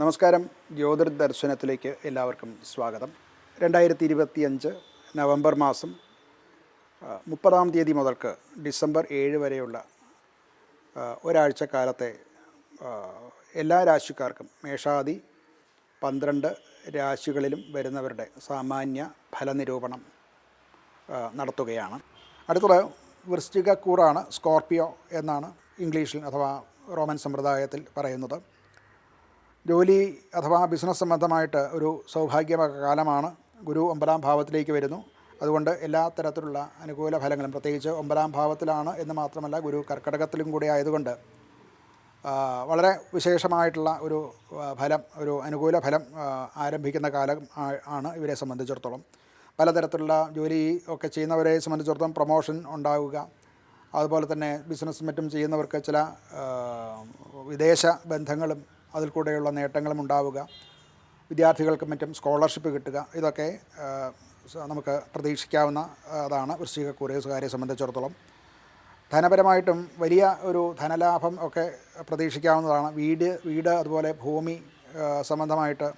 നമസ്കാരം. ജ്യോതിർ ദർശനത്തിലേക്ക് എല്ലാവർക്കും സ്വാഗതം. രണ്ടായിരത്തി ഇരുപത്തിയഞ്ച് നവംബർ മാസം മുപ്പതാം തീയതി മുതൽക്ക് ഡിസംബർ ഏഴ് വരെയുള്ള ഒരാഴ്ച കാലത്തെ എല്ലാ രാശിക്കാർക്കും മേഷാദി പന്ത്രണ്ട് രാശികളിലും വരുന്നവരുടെ സാമാന്യ ഫലനിരൂപണം നടത്തുകയാണ്. അടുത്തത് വൃശ്ചികക്കൂറാണ് സ്കോർപ്പിയോ എന്നാണ് ഇംഗ്ലീഷിൽ അഥവാ റോമൻ സമ്പ്രദായത്തിൽ പറയുന്നത്. ജോലി അഥവാ ബിസിനസ് സംബന്ധമായിട്ട് ഒരു സൗഭാഗ്യ കാലമാണ്. ഗുരു ഒമ്പതാം ഭാവത്തിലേക്ക് വരുന്നു. അതുകൊണ്ട് എല്ലാ തരത്തിലുള്ള അനുകൂല ഫലങ്ങളും പ്രത്യേകിച്ച് ഒമ്പതാം ഭാവത്തിലാണ് എന്ന് മാത്രമല്ല ഗുരു കർക്കടകത്തിലും കൂടി ആയതുകൊണ്ട് വളരെ വിശേഷമായിട്ടുള്ള ഒരു ഫലം ഒരു അനുകൂല ഫലം ആരംഭിക്കുന്ന കാലം ആണ് ഇവരെ സംബന്ധിച്ചിടത്തോളം. പലതരത്തിലുള്ള ജോലി ഒക്കെ ചെയ്യുന്നവരെ സംബന്ധിച്ചിടത്തോളം പ്രൊമോഷൻ ഉണ്ടാവുക അതുപോലെ തന്നെ ബിസിനസ് മറ്റും ചെയ്യുന്നവർക്ക് ചില വിദേശ ബന്ധങ്ങളും അതിൽ കൂടെയുള്ള നേട്ടങ്ങളും ഉണ്ടാവുക. വിദ്യാർത്ഥികൾക്ക് മറ്റും സ്കോളർഷിപ്പ് കിട്ടുക. ഇതൊക്കെ നമുക്ക് പ്രതീക്ഷിക്കാവുന്ന അതാണ് വൃശ്ചിക കുറേസുകാരെ സംബന്ധിച്ചിടത്തോളം. ധനപരമായിട്ടും വലിയ ഒരു ധനലാഭം ഒക്കെ പ്രതീക്ഷിക്കാവുന്നതാണ്. വീട് വീട് അതുപോലെ ഭൂമി സംബന്ധമായിട്ട്.